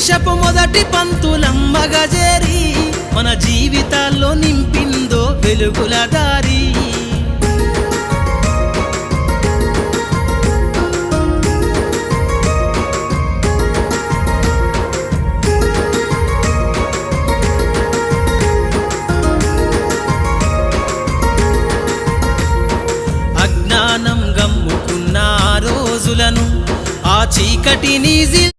దేశపు మొదటి పంతులమ్మగా చేరి మన జీవితాల్లో నింపిందో వెలుగుల దారి. అజ్ఞానం గమ్ముకున్న రోజులను ఆ చీకటి నీజి